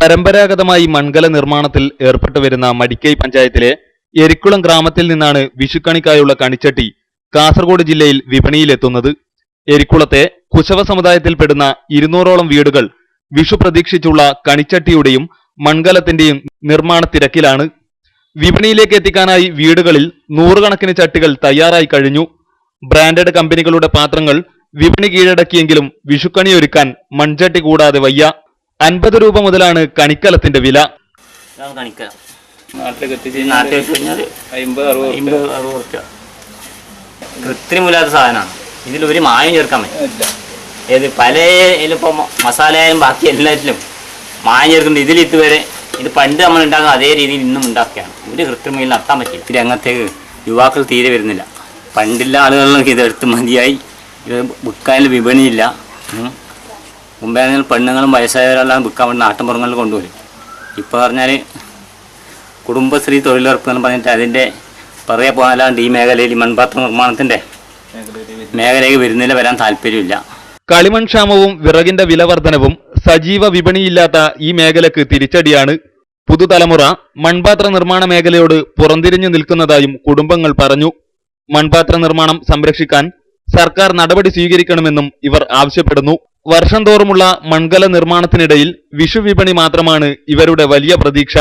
പരമ്പരാഗതമായി മൺകല നിർമ്മാണത്തിൽ ഏർപ്പെട്ടു വരുന്ന മടിക്കൈ പഞ്ചായത്തിലെ എരിക്കുളം ഗ്രാമത്തിൽ നിന്നാണ് വിഷുക്കണിക്കായുള്ള കണിച്ചട്ടി കാസർഗോഡ് ജില്ലയിൽ വിപണിയിലെത്തുന്നത്. എരിക്കുളത്തെ കുശവ സമുദായത്തിൽപ്പെടുന്ന ഇരുന്നൂറോളം വീടുകൾ വിഷു പ്രതീക്ഷിച്ചുള്ള കണിച്ചട്ടിയുടെയും മൺകലത്തിന്റെയും നിർമ്മാണ തിരക്കിലാണ് വിപണിയിലേക്ക് എത്തിക്കാനായി വീടുകളിൽ നൂറുകണക്കിന് ചട്ടികൾ തയ്യാറായി കഴിഞ്ഞു. ബ്രാൻഡഡ് കമ്പനികളുടെ പാത്രങ്ങൾ വിപണി കീഴടക്കിയെങ്കിലും വിഷുക്കണി ഒരുക്കാൻ മൺചട്ടി കൂടാതെ വയ്യ. അൻപത് രൂപ മുതലാണ് കണിക്കലത്തിന്റെ വില. ഇതാണ് കണിക്ക നാട്ടിലേക്ക് എത്തിച്ച് ഇത് നാട്ടിൽ വെച്ച് കഴിഞ്ഞാൽ അമ്പത് അറുപത് അമ്പത് അറുപത് റുപ്യ കൃത്രിമില്ലാത്ത സാധനമാണ്. ഇതിൽ ഒരു മായം ചേർക്കാൻ പറ്റും. ഏത് പല ഇതിലിപ്പോൾ മസാലയായാലും ബാക്കി എല്ലാറ്റിലും മായം ചേർക്കുന്നത് ഇതിൽ ഇതുവരെ ഇത് പണ്ട് നമ്മൾ ഉണ്ടാക്കുന്ന അതേ രീതിയിൽ ഇന്നും ഉണ്ടാക്കുകയാണ് ഒരു കൃത്രിമയിൽ നടത്താൻ പറ്റില്ല. ഇത് അങ്ങനത്തേക്ക് യുവാക്കൾ തീരെ വരുന്നില്ല. പണ്ടുള്ള ആളുകളിലൊക്കെ ഇത് എടുത്ത് മതിയായി. ഇത് വിൽക്കാൻ വിപണിയില്ല. ഉം. മുമ്പേ ആണെങ്കിൽ പെണ്ണുങ്ങളും വയസ്സായവരെല്ലാം വിൽക്കാൻ വേണ്ടി നാട്ടിൻപുറങ്ങളിൽ കൊണ്ടുവരും ഇപ്പോൾ പറഞ്ഞാൽ കുടുംബശ്രീ തൊഴിലുറപ്പ് എന്ന് പറഞ്ഞിട്ട് അതിന്റെ പറയാ പോകാനാണ്ട് ഈ മേഖലയിൽ മൺപാത്ര നിർമ്മാണത്തിന്റെ മേഖലയിൽ വരുന്നില്ല വരാൻ താല്പര്യമില്ല. കളിമൺ ക്ഷാമവും വിറകിന്റെ വില വർധനവും സജീവ വിപണിയില്ലാത്ത ഈ മേഖലക്ക് തിരിച്ചടിയാണ്. പുതുതലമുറ മൺപാത്ര നിർമ്മാണ മേഖലയോട് പുറംതിരിഞ്ഞു നിൽക്കുന്നതായും കുടുംബങ്ങൾ പറഞ്ഞു. മൺപാത്ര നിർമ്മാണം സംരക്ഷിക്കാൻ സർക്കാർ നടപടി സ്വീകരിക്കണമെന്നും ഇവർ ആവശ്യപ്പെടുന്നു. വർഷം തോറുമുള്ള മൺകല നിർമ്മാണത്തിനിടയിൽ വിഷു വിപണി മാത്രമാണ് ഇവരുടെ വലിയ പ്രതീക്ഷ.